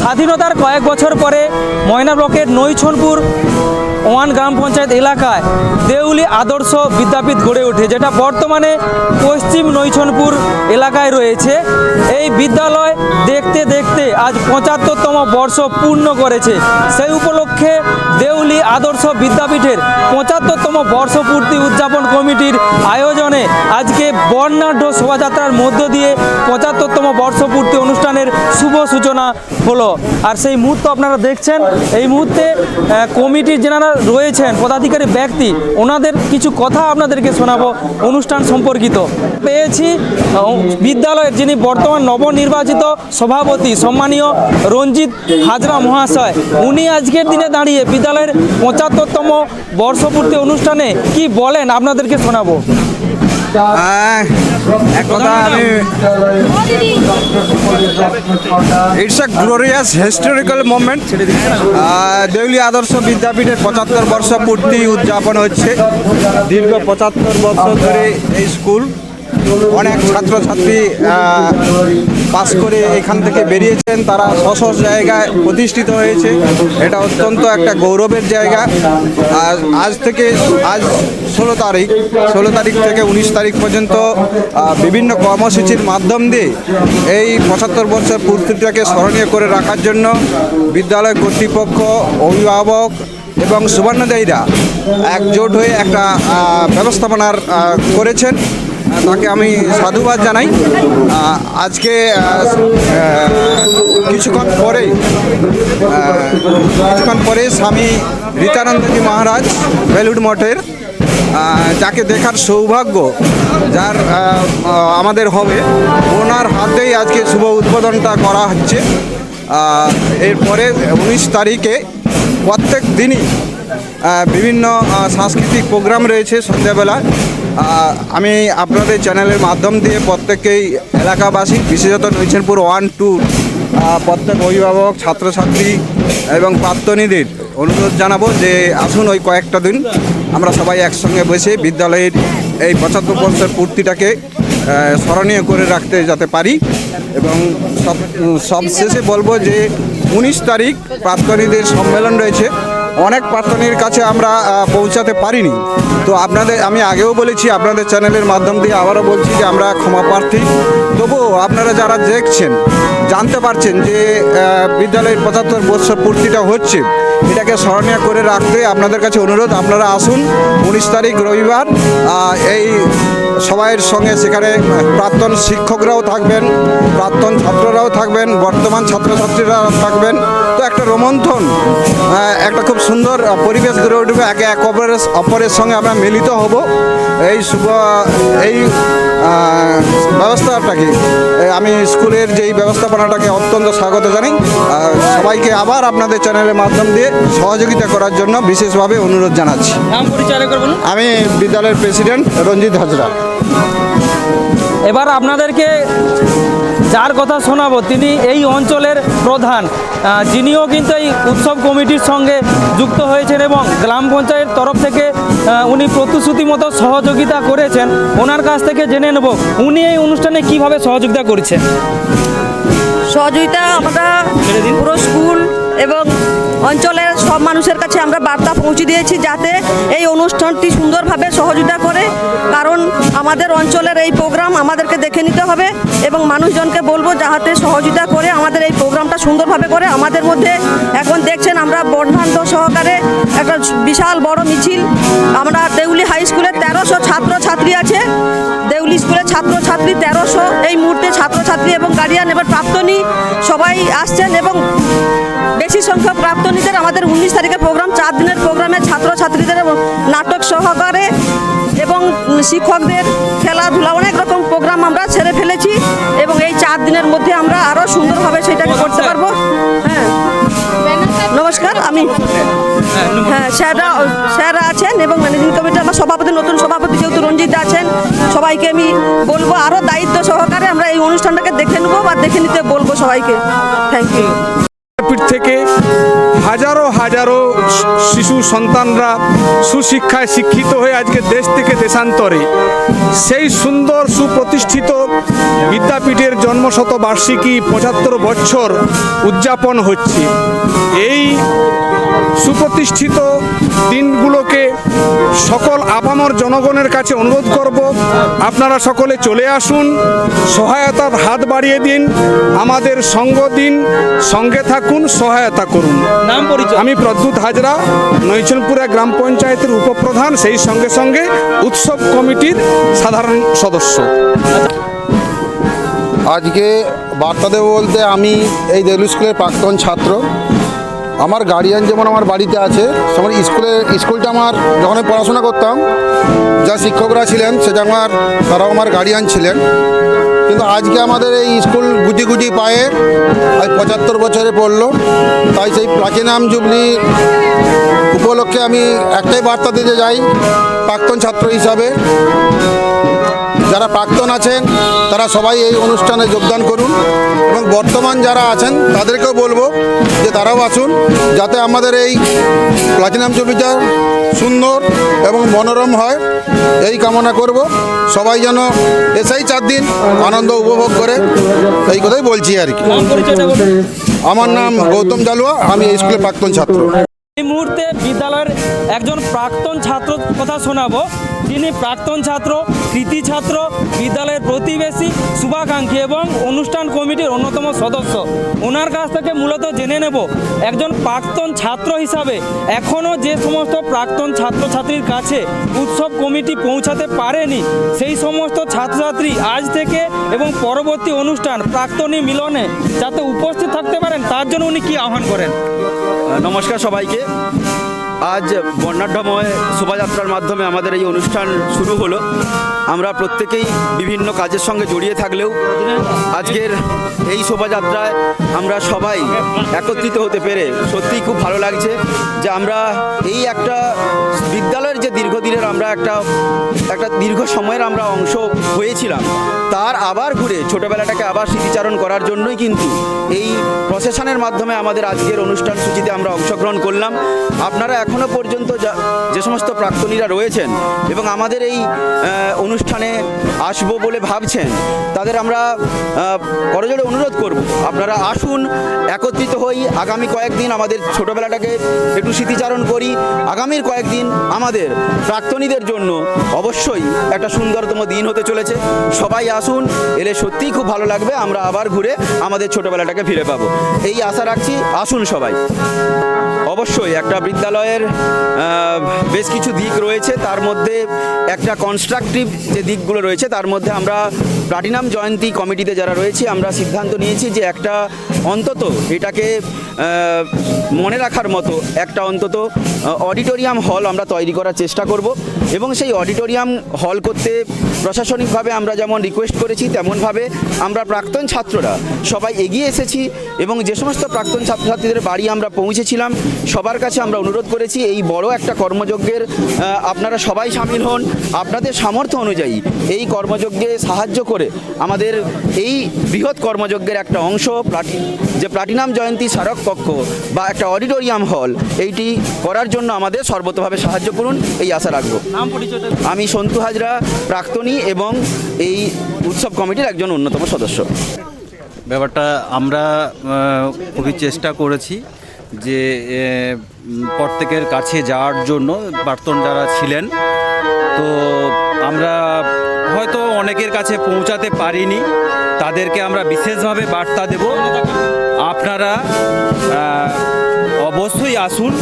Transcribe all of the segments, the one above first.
স্বাধীনতার কয়েক বছর পরে ময়না ব্লকের নৈছনপুর ওয়ান গ্রাম পঞ্চায়েত এলাকায় দেউলি আদর্শ বিদ্যাপীঠ গড়ে ওঠে, যেটা বর্তমানে পশ্চিম নৈছনপুর এলাকায় রয়েছে। এই বিদ্যালয় দেখতে দেখতে আজ পঁচাত্তরতম বর্ষ পূর্ণ করেছে। সেই উপলক্ষে দেউলি আদর্শ বিদ্যাপীঠের পঁচাত্তরতম বর্ষপূর্তি উদযাপন কমিটির আয়োজনে আজকে বর্ণাঢ্য শোভাযাত্রার মধ্য দিয়ে পঁচাত্তরতম অনুষ্ঠানের শুভ সূচনা হলো। আর সেই মুহূর্ত আপনারা দেখছেন, এই মুহূর্তে কমিটির যেনারা রয়েছেন, পদাধিকারী ব্যক্তি, ওনাদের কিছু কথা আপনাদেরকে শোনাবো অনুষ্ঠান সম্পর্কিত। পেয়েছি বিদ্যালয়ের যিনি বর্তমান নবনির্বাচিত সভাপতি, সম্মানীয় রঞ্জিত হাজরা মহাশয়, উনি আজকের দিনে দাঁড়িয়ে বিদ্যালয়ের পঁচাত্তরতম বর্ষপূর্তি অনুষ্ঠানে কি বলেন? আপনাদেরকে শোনাবো। এক কথা আমি it's a glorious historical moment Deuli আদর্শ বিদ্যাপীঠের পঁচাত্তর বর্ষ পূর্তি উদযাপন হচ্ছে। দীর্ঘ পঁচাত্তর বছর ধরে এই স্কুল। অনেক ছাত্রছাত্রী পাস করে এখান থেকে বেরিয়েছেন। তারা স্ব জায়গায় প্রতিষ্ঠিত হয়েছে। এটা অত্যন্ত একটা গৌরবের জায়গা। আর আজ থেকে, আজ ষোলো তারিখ ষোলো তারিখ থেকে উনিশ তারিখ পর্যন্ত বিভিন্ন কর্মসূচির মাধ্যম দিয়ে এই পঁচাত্তর বছর পূর্তিটাকে স্মরণীয় করে রাখার জন্য বিদ্যালয় কর্তৃপক্ষ, অভিভাবক এবং সুবর্ণদায়ীরা একজোট হয়ে একটা ব্যবস্থাপনার করেছেন। তাকে আমি সাধুবাদ জানাই। আজকে কিছুক্ষণ পরে কিছুক্ষণ পরে স্বামী রীতানন্দজি মহারাজ বেলুড মঠের যাকে দেখার সৌভাগ্য যার আমাদের হবে, ওনার হাতেই আজকে শুভ উদ্বোধনটা করা হচ্ছে। এরপরে উনিশ তারিখে প্রত্যেক দিনই বিভিন্ন সাংস্কৃতিক প্রোগ্রাম রয়েছে সন্ধ্যাবেলা আমি আপনাদের চ্যানেলের মাধ্যম দিয়ে প্রত্যেককেই এলাকাবাসী, বিশেষত নৈচেনপুর ওয়ান, টু প্রত্যেক অভিভাবক, ছাত্রছাত্রী এবং প্রাক্তনীদের অনুরোধ জানাব যে আসুন ওই কয়েকটা দিন আমরা সবাই একসঙ্গে বসে বিদ্যালয়ের এই পঁচাত্তর বছর পূর্তিটাকে স্মরণীয় করে রাখতে যাতে পারি এবং সব সবশেষে বলব যে উনিশ তারিখ প্রাক্তনীদের সম্মেলন রয়েছে। অনেক প্রার্থনীর কাছে আমরা পৌঁছাতে পারিনি। তো আপনাদের, আমি আগেও বলেছি, আপনাদের চ্যানেলের মাধ্যম দিয়ে আবারও বলছি যে আমরা ক্ষমা প্রার্থী। তবুও আপনারা যারা দেখছেন, জানতে পারছেন যে বিদ্যালয়ের পঁচাত্তর বৎসর পূর্তিটা হচ্ছে, এটাকে স্মরণীয় করে রাখতে আপনাদের কাছে অনুরোধ। আপনারা আসুন, উনিশ তারিখ রবিবার এই সবাইয়ের সঙ্গে সেখানে প্রাক্তন শিক্ষকরাও থাকবেন প্রাক্তন ছাত্ররাও থাকবেন বর্তমান ছাত্রছাত্রীরা থাকবেন। তো একটা রোমন্থন একটা খুব সুন্দর পরিবেশ গড়ে উঠবে। একে এক অপরের অপরের সঙ্গে আমরা মিলিত হব। এই শুভ এই ব্যবস্থাটাকে আমি স্কুলের যেই ব্যবস্থাপনাটাকে অত্যন্ত স্বাগত জানাই। সবাইকে আবার আপনাদের চ্যানেলের মাধ্যম দিয়ে সহযোগিতা করার জন্য বিশেষভাবে অনুরোধ জানাচ্ছি। আমি বিদ্যালয়ের প্রেসিডেন্ট রঞ্জিত হাজরা। এবার আপনাদেরকে যার কথা শোনাবো তিনি এই অঞ্চলের প্রধান যিনিও কিন্তু এই উৎসব কমিটির সঙ্গে যুক্ত হয়েছেন এবং গ্রাম পঞ্চায়েত তরফ থেকে উনি প্রতিশ্রুতি মতো সহযোগিতা করেছেন। ওনার কাছ থেকে জেনে নেব উনি এই অনুষ্ঠানে কীভাবে সহযোগিতা করছেন। সহযোগিতা আমরা পুরো স্কুল এবং অঞ্চলের সব মানুষের কাছে আমরা বার্তা পৌঁছে দিয়েছি যাতে এই অনুষ্ঠানটি সুন্দরভাবে সহযোগিতা করে, কারণ আমাদের অঞ্চলের এই প্রোগ্রাম আমাদেরকে দেখে নিতে হবে এবং মানুষজনকে বলব যাহাতে সহযোগিতা করে আমাদের এই প্রোগ্রামটা সুন্দরভাবে করে। আমাদের মধ্যে এখন দেখছেন আমরা বর্ণাঢ্য সহকারে একটা বিশাল বড় মিছিল। আমরা দেউলি হাই স্কুলে তেরোশো ছাত্র ছাত্রী আছে। দেউলি স্কুলের ছাত্রছাত্রী তেরোশো। এই মুহূর্তে ছাত্রছাত্রী এবং গার্ডিয়ান এবার প্রাক্তনী সবাই আসছেন এবং বেশি সংখ্যক প্রাক্তনীদের আমাদের উনিশ তারিখের প্রোগ্রাম চার দিনের প্রোগ্রামে ছাত্রছাত্রীদের নাটক সহকারে এবং শিক্ষকদের খেলাধুলা অনেক রকম প্রোগ্রাম আমরা ছেড়ে ফেলেছি এবং এই চার দিনের মধ্যে আমরা আরও সুন্দরভাবে সেটাকে করতে পারব। হ্যাঁ। নমস্কার আমি হ্যাঁ স্যাররা স্যাররা আছেন এবং ম্যানেজিং কমিটি আমার সভাপতি নতুন সভাপতি যেহেতু রঞ্জিত আছেন সবাইকে আমি বলব আরও দায়িত্ব সহকারে আমরা এই অনুষ্ঠানটাকে দেখে নেব বা দেখে নিতে বলব সবাইকে। Thank you. হাজারো হাজারো শিশু সন্তানরা সুশিক্ষায় শিক্ষিত হয়ে আজকে দেশ থেকে দেশান্তরে। সেই সুন্দর সুপ্রতিষ্ঠিত বিদ্যাপীঠের জন্মশত বার্ষিকী পঁচাত্তর বছর উদযাপন হচ্ছে। এই সুপ্রতিষ্ঠিত দিনগুলোকে সকল আপামর জনগণের কাছে অনুরোধ করব আপনারা সকলে চলে আসুন সহায়তার হাত বাড়িয়ে দিন আমাদের সঙ্গ দিন সঙ্গে থাকুন সহায়তা করুন। নাম পরিচয়। আমি প্রদ্যুৎ হাজরা নৈচনপুরা গ্রাম পঞ্চায়েতের উপপ্রধান সেই সঙ্গে সঙ্গে উৎসব কমিটির সাধারণ সদস্য। আজকে বার্তা দেব বলতে আমি এই দেলু স্কুলের প্রাক্তন ছাত্র। আমার গার্ডিয়ান যেমন আমার বাড়িতে আছে যেমন স্কুলে, স্কুলটা আমার যখন পড়াশোনা করতাম, যা শিক্ষকরা ছিলেন, সেটা আমার, তারাও আমার গার্ডিয়ান ছিলেন। কিন্তু আজকে আমাদের এই স্কুল গুটি গুটি পায়ে আজ পঁচাত্তর বছরে পড়ল। তাই সেই প্লাটিনাম জুবলি উপলক্ষে আমি একটাই বার্তা দিতে যাই প্রাক্তন ছাত্র হিসাবে। যারা প্রাক্তন আছেন তারা সবাই এই অনুষ্ঠানে যোগদান করুন এবং বর্তমান যারা আছেন তাদেরকেও বলব যে তারাও আসুন যাতে আমাদের এই প্লাটিনাম ছবিটা সুন্দর এবং মনোরম হয়। এই কামনা করব। সবাই যেন এসেই চার দিন আনন্দ উপভোগ করে। এই কথাই বলছি আর কি। আমার নাম গৌতম জালুয়া আমি এই স্কুলের প্রাক্তন ছাত্র। এই মুহূর্তে বিদ্যালয়ের একজন প্রাক্তন ছাত্র কথা শোনাবো। যিনি প্রাক্তন ছাত্র কৃতি ছাত্র বিদ্যালয়ের প্রতিবেশী শুভাকাঙ্ক্ষী এবং অনুষ্ঠান কমিটির অন্যতম সদস্য। ওনার কাছ থেকে মূলত জেনে নেব, একজন প্রাক্তন ছাত্র হিসাবে এখনও যে সমস্ত প্রাক্তন ছাত্রছাত্রীর কাছে উৎসব কমিটি পৌঁছাতে পারেনি, সেই সমস্ত ছাত্রছাত্রী আজ থেকে এবং পরবর্তী অনুষ্ঠান প্রাক্তনী মিলনে যাতে উপস্থিত থাকতে পারেন, তার জন্য উনি কি আহ্বান করেন? নমস্কার সবাইকে। আজ বর্ণাঢ্যময় শোভাযাত্রার মাধ্যমে আমাদের এই অনুষ্ঠান শুরু হলো। আমরা প্রত্যেকেই বিভিন্ন কাজের সঙ্গে জড়িয়ে থাকলেও আজকের এই শোভাযাত্রায় আমরা সবাই একত্রিত হতে পেরে সত্যিই খুব ভালো লাগছে যে আমরা এই একটা বিদ্যালয়ের আমরা একটা একটা দীর্ঘ সময়ের আমরা অংশ হয়েছিলাম। তার আবার ঘুরে ছোটবেলাটাকে আবার স্মৃতিচারণ করার জন্যই কিন্তু এই প্রসেশনের মাধ্যমে আমাদের আজকের অনুষ্ঠান সূচিতে আমরা অংশগ্রহণ করলাম। আপনারা এখনও পর্যন্ত যা- সমস্ত প্রাক্তনীরা রয়েছেন এবং আমাদের এই অনুষ্ঠানে আসব বলে ভাবছেন, তাদের আমরা করজোড়ে অনুরোধ করব। আপনারা আসুন, একত্রিত হই, আগামী কয়েকদিন আমাদের ছোটবেলাটাকে একটু স্মৃতিচারণ করি। আগামীর কয়েকদিন আমাদের প্রাক্তনীদের জন্য অবশ্যই একটা সুন্দরতম দিন হতে চলেছে। সবাই আসুন, এলে সত্যিই খুব ভালো লাগবে, আমরা আবার ঘুরে আমাদের ছোটবেলাটাকে ফিরে পাবো। এই আশা রাখছি, আসুন সবাই। অবশ্যই একটা বিদ্যালয়ের বেশ কিছু দিক রয়েছে, তার মধ্যে একটা কনস্ট্রাকটিভ যে দিকগুলো রয়েছে, তার মধ্যে আমরা প্লাটিনাম জয়ন্তী কমিটিতে যারা রয়েছে, আমরা সিদ্ধান্ত নিয়েছি যে একটা অন্তত এটাকে মনে রাখার মতো একটা অন্তত অডিটোরিয়াম হল আমরা তৈরি করার চেষ্টা করব। Thank you. এবং সেই অডিটোরিয়াম হল করতে প্রশাসনিকভাবে আমরা যেমন রিকোয়েস্ট করেছি, তেমনভাবে আমরা প্রাক্তন ছাত্ররা সবাই এগিয়ে এসেছি এবং যে সমস্ত প্রাক্তন ছাত্রছাত্রীদের বাড়ি আমরা পৌঁছেছিলাম, সবার কাছে আমরা অনুরোধ করেছি, এই বড় একটা কর্মযজ্ঞের আপনারা সবাই সামিল হন, আপনাদের সামর্থ্য অনুযায়ী এই কর্মযজ্ঞে সাহায্য করে আমাদের এই বৃহৎ কর্মযজ্ঞের একটা অংশ, প্লাটি, যে প্লাটিনাম জয়ন্তী স্মারক কক্ষ বা একটা অডিটোরিয়াম হল, এইটি করার জন্য আমাদের সর্বতভাবে সাহায্য করুন, এই আশা রাখব। নাম পরিচয়টা আমি সন্তু হাজরা প্রাক্তনী এবং এই উৎসব কমিটির একজন অন্যতম সদস্য। ব্যাপারটা আমরা খুবই চেষ্টা করেছি যে প্রত্যেকের কাছে যাওয়ার জন্য প্রাক্তন যারা ছিলেন। তো আমরা হয়তো অনেকের কাছে পৌঁছাতে পারিনি তাদেরকে আমরা বিশেষভাবে বার্তা দেব। আপনারা অবশ্যই আসুন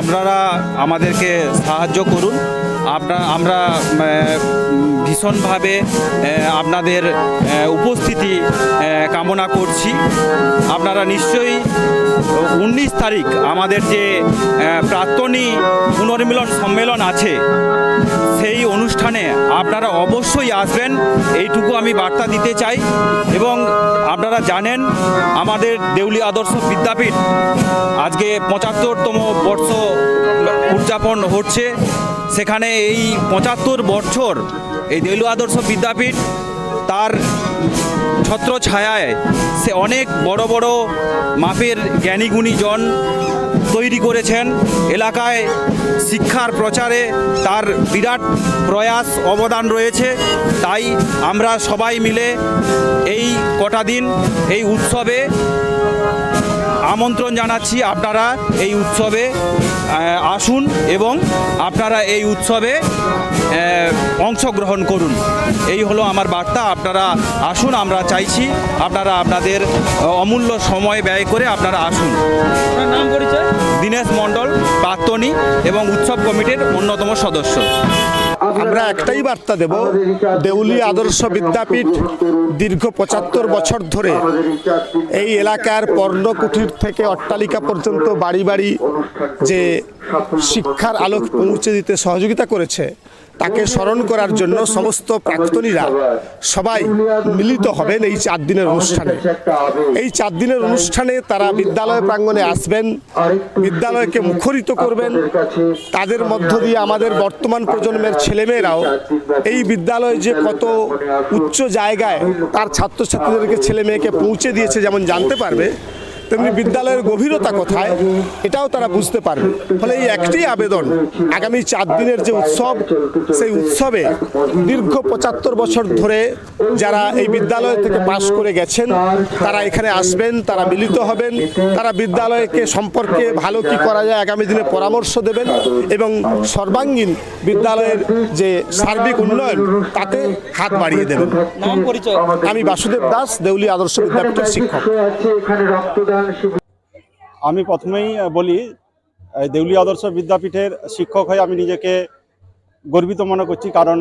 আপনারা আমাদেরকে সাহায্য করুন। আপনার আমরা ভীষণভাবে আপনাদের উপস্থিতি কামনা করছি। আপনারা নিশ্চয়ই উনিশ তারিখ আমাদের যে প্রাক্তনী পুনর্মিলন সম্মেলন আছে, সেই অনুষ্ঠানে আপনারা অবশ্যই আসবেন। এইটুকু আমি বার্তা দিতে চাই এবং আপনারা জানেন, আমাদের দেউলি আদর্শ বিদ্যাপীঠ আজকে পঁচাত্তরতম বর্ষ উদযাপন হচ্ছে। সেখানে এই পঁচাত্তর বছর এই দেউলি আদর্শ বিদ্যাপীঠ তার ছত্র ছায়ায় সে অনেক বড় বড় মাপের জ্ঞানীগুণী জন তৈরি করেছেন। এলাকায় শিক্ষার প্রচারে তার বিরাট প্রয়াস অবদান রয়েছে। তাই আমরা সবাই মিলে এই কটা দিন, এই উৎসবে আমন্ত্রণ জানাচ্ছি আপনারা এই উৎসবে। আসুন এবং আপনারা এই উৎসবে অংশগ্রহণ করুন। এই হলো আমার বার্তা আপনারা আসুন আমরা চাইছি আপনারা আপনাদের অমূল্য সময় ব্যয় করে আপনারা আসুন। নাম পরিচয়? দীনেশ মণ্ডল প্রাক্তনী এবং উৎসব কমিটির অন্যতম সদস্য। আমরা একটাই বার্তা দেব, দেউলি আদর্শ বিদ্যাপীঠ দীর্ঘ পঁচাত্তর বছর ধরে এই এলাকার পর্ণকুঠির থেকে অট্টালিকা পর্যন্ত বাড়ি বাড়ি যে শিক্ষার আলোক পৌঁছে দিতে সহযোগিতা করেছে তাকে স্মরণ করার জন্য সমস্ত প্রাক্তনীরা সবাই মিলিত হবেন এই চার দিনের অনুষ্ঠানে। এই চার দিনের অনুষ্ঠানে তারা বিদ্যালয় প্রাঙ্গণে আসবেন, বিদ্যালয়কে মুখরিত করবেন। তাদের মধ্য দিয়ে আমাদের বর্তমান প্রজন্মের ছেলেমেয়েরাও এই বিদ্যালয় যে কত উচ্চ জায়গায় তার ছাত্রছাত্রীদেরকে ছেলে মেয়েকে পৌঁছে দিয়েছে যেমন জানতে পারবে তেমনি বিদ্যালয়ের গভীরতা কোথায় এটাও তারা বুঝতে পারবে। ফলে এই একটি আবেদন আগামী চার দিনের যে উৎসব সেই উৎসবে দীর্ঘ পঁচাত্তর বছর ধরে যারা এই বিদ্যালয় থেকে পাশ করে গেছেন তারা এখানে আসবেন তারা মিলিত হবেন তারা বিদ্যালয়কে সম্পর্কে ভালো কি করা যায় আগামী দিনে পরামর্শ দেবেন এবং সর্বাঙ্গীন বিদ্যালয়ের যে সার্বিক উন্নয়ন তাতে হাত বাড়িয়ে দেবেন। পরিচয়। আমি বাসুদেব দাস দেউলি আদর্শ বিদ্যাপীঠের শিক্ষক। আমি প্রথমেই বলি দেউলি আদর্শ বিদ্যাপীঠের শিক্ষক হয়ে আমি নিজেকে গর্বিত মনে করছি, কারণ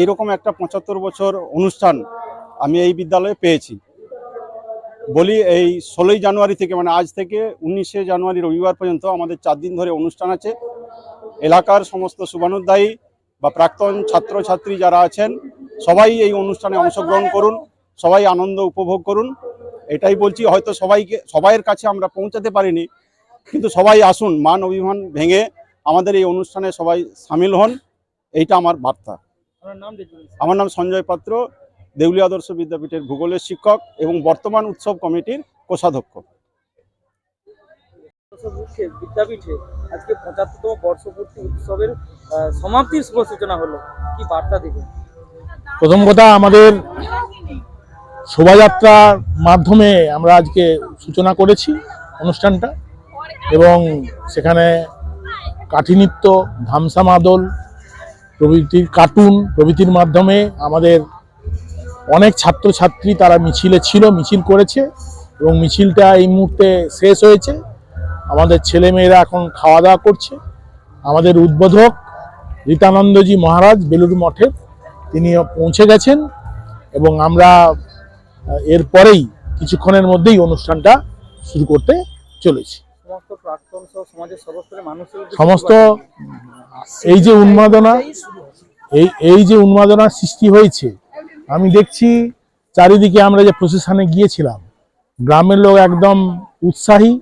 এইরকম একটা পঁচাত্তর বছর অনুষ্ঠান আমি এই বিদ্যালয়ে পেয়েছি। বলি, এই ষোলোই জানুয়ারি থেকে মানে আজ থেকে উনিশে জানুয়ারি রবিবার পর্যন্ত আমাদের চার দিন ধরে অনুষ্ঠান আছে। এলাকার সমস্ত শুভানুদ্দায়ী বা প্রাক্তন ছাত্রছাত্রী যারা আছেন, সবাই এই অনুষ্ঠানে অংশগ্রহণ করুন, সবাই আনন্দ উপভোগ করুন। এটাই বলছি হয়তো সবাইকে সবাইয়ের কাছে আমরা পৌঁছাতে পারিনি কিন্তু সবাই আসুন মান অভিমান ভেঙে আমাদের এই অনুষ্ঠানে সবাই সামিল হন এইটা আমার বার্তা। আমার নাম সঞ্জয় পাত্র দেউলি আদর্শ বিদ্যাপীঠের ভূগোলের শিক্ষক এবং বর্তমান উৎসব কমিটির কোষাধ্যক্ষ। বিদ্যাপীঠে আজকে পঁচাত্তরতম বর্ষপূর্তি উৎসবের সমাপ্তির শুভ সূচনা হলো। কি বার্তা দেবেন? প্রথম কথা আমাদের শোভাযাত্রার মাধ্যমে আমরা আজকে সূচনা করেছি অনুষ্ঠানটা এবং সেখানে কাঠিনৃত্য ধামসা মাদল, প্রভৃতির কার্টুন, প্রভৃতির মাধ্যমে আমাদের অনেক ছাত্রছাত্রী তারা মিছিলে ছিল, মিছিল করেছে এবং মিছিলটা এই মুহূর্তে শেষ হয়েছে। আমাদের ছেলেমেয়েরা এখন খাওয়া দাওয়া করছে। আমাদের উদ্বোধক রীতানন্দজি মহারাজ, বেলুড় মঠে তিনি পৌঁছে গেছেন এবং আমরা এরপরেই কিছুক্ষণের মধ্যেই অনুষ্ঠানটা শুরু করতে চলেছি সমস্ত? এই যে উন্মাদনা এই এই যে উন্মাদনার সৃষ্টি হয়েছে আমি দেখছি চারিদিকে আমরা যে প্রসেশনে গিয়েছিলাম গ্রামের লোক একদম উৎসাহী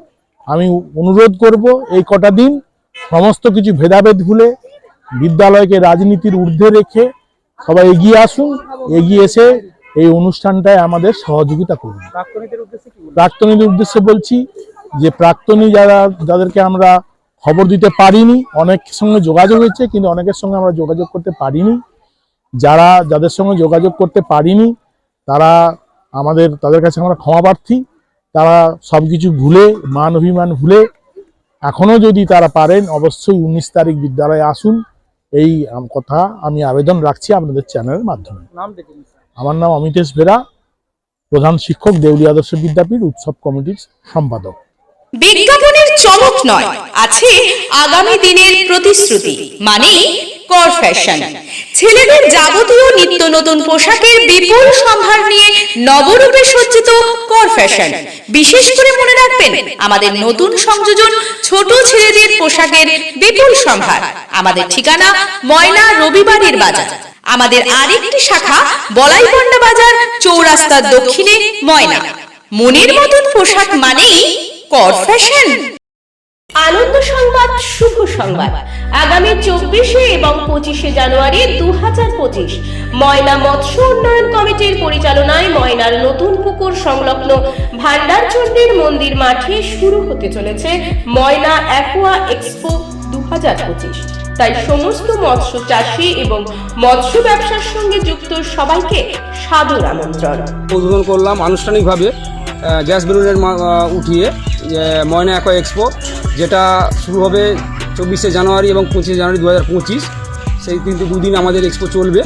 আমি অনুরোধ করব এই কটা দিন সমস্ত কিছু ভেদাভেদ ভুলে বিদ্যালয়কে রাজনীতির ঊর্ধ্বে রেখে সবাই এগিয়ে আসুন এগিয়ে এসে এই অনুষ্ঠানটায় আমাদের সহযোগিতা করুন। প্রাক্তনীদের উদ্দেশ্যে বলছি যে প্রাক্তনী যারা যাদেরকে আমরা খবর দিতে পারিনি অনেকের সঙ্গে যোগাযোগ হয়েছে কিন্তু অনেকের সঙ্গে আমরা যোগাযোগ করতে পারিনি। যারা যাদের সঙ্গে যোগাযোগ করতে পারিনি তারা আমাদের তাদের কাছে আমরা ক্ষমা প্রার্থী। তারা সব কিছু ভুলে মান অভিমান ভুলে এখনও যদি তারা পারেন অবশ্যই উনিশ তারিখ বিদ্যালয়ে আসুন। এই কথা আমি আবেদন রাখছি আপনাদের চ্যানেলের মাধ্যমে। আমার নাম অমিতেশ বেরা প্রধান শিক্ষক দেউলি আদর্শ বিদ্যাপীঠ, উৎসব কমিটির সম্পাদক। বিজ্ঞাপনের চমক নয়, আছে আগামী দিনের প্রতিশ্রুতি মানে কর ফ্যাশন ছেলেদের যাবতীয় নিত্য নতুন পোশাকের বিপুল সম্ভার নিয়ে নবরূপে সজ্জিত ফ্যাশন বিশেষ করে মনে রাখবেন, আমাদের নতুন সংযোজন ছোট ছেলেদের পোশাকের বিপুল সম্ভার। আমাদের ঠিকানা ময়না রবিবারের বাজার। আমাদের আরেকটি শাখা বলাইপন্ডা বাজার, চৌরাস্তার দক্ষিণে ময়না। মনের মতন পোশাক মানেই কর ফ্যাশন আনন্দ সংবাদ, শুভ সংবাদ। আগামী চব্বিশে এবং পঁচিশে জানুয়ারি দু হাজার পঁচিশ ময়না মৎস্য উন্নয়ন কমিটির পরিচালনায় ময়নার নতুন পুকুর সংলগ্ন ভান্ডারচণ্ডীর মন্দির মাঠে শুরু হতে চলেছে ময়না অ্যাকোয়া এক্সপো দু হাজার পঁচিশ। তাই সমস্ত মৎস্য চাষী এবং মৎস্য ব্যবসার সঙ্গে যুক্ত সবাইকে সাদর আমন্ত্রণ। উদ্বোধন করলাম আনুষ্ঠানিকভাবে গ্যাস বেলুনের উঠিয়ে ময়না অ্যাকো এক্সপো যেটা শুরু হবে চব্বিশে জানুয়ারি এবং পঁচিশে জানুয়ারি দু হাজার পঁচিশ। সেই কিন্তু দুদিন আমাদের এক্সপো চলবে।